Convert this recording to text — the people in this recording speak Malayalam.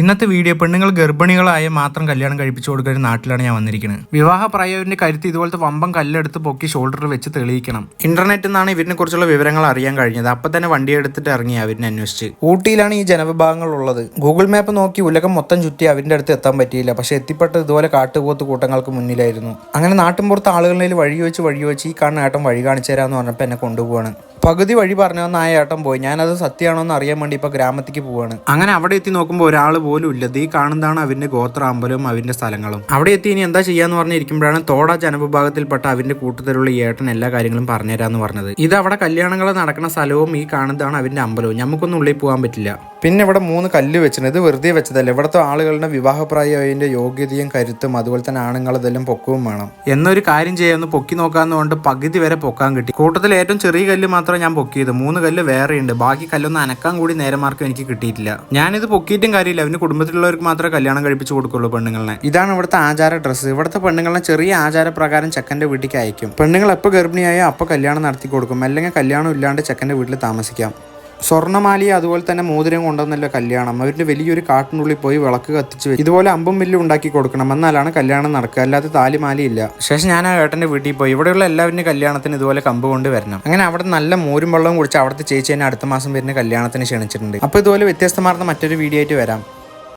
ഇന്നത്തെ വീഡിയോ പെണ്ണുങ്ങൾ ഗർഭിണികളായ മാത്രം കല്യാണം കഴിപ്പിച്ചു കൊടുക്കുന്ന നാട്ടിലാണ് ഞാൻ വന്നിരിക്കുന്നത്. വിവാഹ പ്രായവരിന്റെ കരുത്ത് ഇതുപോലത്തെ വമ്പം കല്ലെടുത്ത് പൊക്കി ഷോൾഡറിൽ വെച്ച് തെളിയിക്കണം. ഇന്റർനെറ്റിൽ നിന്നാണ് ഇവരിനെ കുറിച്ചുള്ള വിവരങ്ങൾ അറിയാൻ കഴിഞ്ഞത്. അപ്പൊ തന്നെ വണ്ടി എടുത്തിട്ട് ഇറങ്ങി അവരിനെ അന്വേഷിച്ച്. ഊട്ടിയിലാണ് ഈ ജനവിഭാഗങ്ങൾ ഉള്ളത്. ഗൂഗിൾ മാപ്പ് നോക്കി ഉലകം മൊത്തം ചുറ്റി അവരിന്റെ അടുത്ത് എത്താൻ പറ്റിയില്ല. പക്ഷെ എത്തിപ്പെട്ടത് ഇതുപോലെ കാട്ടുപോത്ത് കൂട്ടങ്ങൾക്ക് മുന്നിലായിരുന്നു. അങ്ങനെ നാട്ടിൻപുറത്ത് ആളുകളിൽ വഴി വെച്ച് വഴി വെച്ച് ഈ കാണുന്ന ഏട്ടം വഴി കാണിച്ചു തരാന്ന് പറഞ്ഞപ്പോൾ എന്നെ കൊണ്ടുപോവാണ്. പകുതി വഴി പറഞ്ഞു വന്ന ആ ഏട്ടം പോയി. ഞാനത് സത്യമാണോ എന്ന് അറിയാൻ വേണ്ടി ഇപ്പൊ ഗ്രാമത്തിലേക്ക് പോവാണ്. അങ്ങനെ അവിടെ എത്തി നോക്കുമ്പോൾ ഒരാൾ പോലും ഇല്ല. ഇത് ഈ കാണുന്നതാണ് അവന്റെ ഗോത്ര അമ്പലവും അവന്റെ സ്ഥലങ്ങളും. അവിടെ എത്തി ഇനി എന്താ ചെയ്യാന്ന് പറഞ്ഞിരിക്കുമ്പോഴാണ് തോട ജനവിഭാഗത്തിൽപ്പെട്ട അവന്റെ കൂട്ടത്തിലുള്ള ഈ ഏട്ടൻ എല്ലാ കാര്യങ്ങളും പറഞ്ഞുതരാന്ന് പറഞ്ഞത്. ഇത് അവിടെ കല്യാണങ്ങൾ നടക്കുന്ന സ്ഥലവും ഈ കാണുന്നതാണ് അവന്റെ അമ്പലവും. നമുക്കൊന്നും ഉള്ളിൽ പോകാൻ പറ്റില്ല. പിന്നെ ഇവിടെ മൂന്ന് കല്ല് വെച്ചിട്ടുണ്ട്. ഇത് വെറുതെ വെച്ചതല്ല. ഇവിടുത്തെ ആളുകളുടെ വിവാഹപ്രായതിന്റെ യോഗ്യതയും കരുത്തും അതുപോലെ തന്നെ ആണുങ്ങളതെല്ലാം പൊക്കവും വേണം. എന്നൊരു കാര്യം ചെയ്യാന്ന് പൊക്കി നോക്കാന്ന് കൊണ്ട് പകുതി വരെ പൊക്കാൻ കിട്ടി. കൂട്ടത്തിൽ ഏറ്റവും ചെറിയ കല്ല് മാത്രമേ ഞാൻ പൊക്കിയത്. മൂന്ന് കല്ല് വേറെയുണ്ട്. ബാക്കി കല്ലൊന്നും അനക്കാൻ കൂടി നേരമാർക്കും എനിക്ക് കിട്ടിയിട്ടില്ല. ഞാനിത് പൊക്കിയിട്ടും കാര്യമില്ല. അവന് കുടുംബത്തിലുള്ളവർക്ക് മാത്രമേ കല്യാണം കഴിപ്പിച്ച് കൊടുക്കുള്ളൂ പെണ്ണുങ്ങളെ. ഇതാണ് ഇവിടുത്തെ ആചാര ഡ്രസ്സ്. ഇവിടുത്തെ പെണ്ണുങ്ങളെ ചെറിയ ആചാരപ്രകാരം ചെക്കന്റെ വീട്ടിലേക്ക് അയക്കും. പെണ്ണുങ്ങൾ എപ്പോൾ ഗർഭിണിയായോ അപ്പോൾ കല്യാണം നടത്തി കൊടുക്കും. അല്ലെങ്കിൽ കല്യാണം ഇല്ലാണ്ട് ചെക്കന്റെ വീട്ടിൽ താമസിക്കാം. സ്വർണമാലി അതുപോലെ തന്നെ മോതിരം കൊണ്ടുവന്നല്ലോ കല്യാണം. അവരുടെ വലിയൊരു കാട്ടിനുള്ളിൽ പോയി വിളക്ക് കത്തിച്ച് വെച്ച് ഇതുപോലെ അമ്പും വില്ലും ഉണ്ടാക്കി കൊടുക്കണം. എന്നാലാണ് കല്യാണം നടക്കുക. അല്ലാതെ താലിമാലയില്ല. ശേഷം ഞാൻ ആ ഏട്ടന്റെ വീട്ടിൽ പോയി. ഇവിടെയുള്ള എല്ലാവരും കല്യാണത്തിന് ഇതുപോലെ കമ്പ് കൊണ്ട് വരണം. അങ്ങനെ അവിടെ നല്ല മോരും വെള്ളവും കുടിച്ച് അവിടുത്തെ ചേച്ചി എന്നെ അടുത്ത മാസം വരുന്ന കല്യാണത്തിന് ക്ഷണിച്ചിട്ടുണ്ട്. അപ്പോൾ ഇതുപോലെ വ്യത്യസ്തമാർന്ന മറ്റൊരു വീഡിയോ ആയിട്ട് വരാം.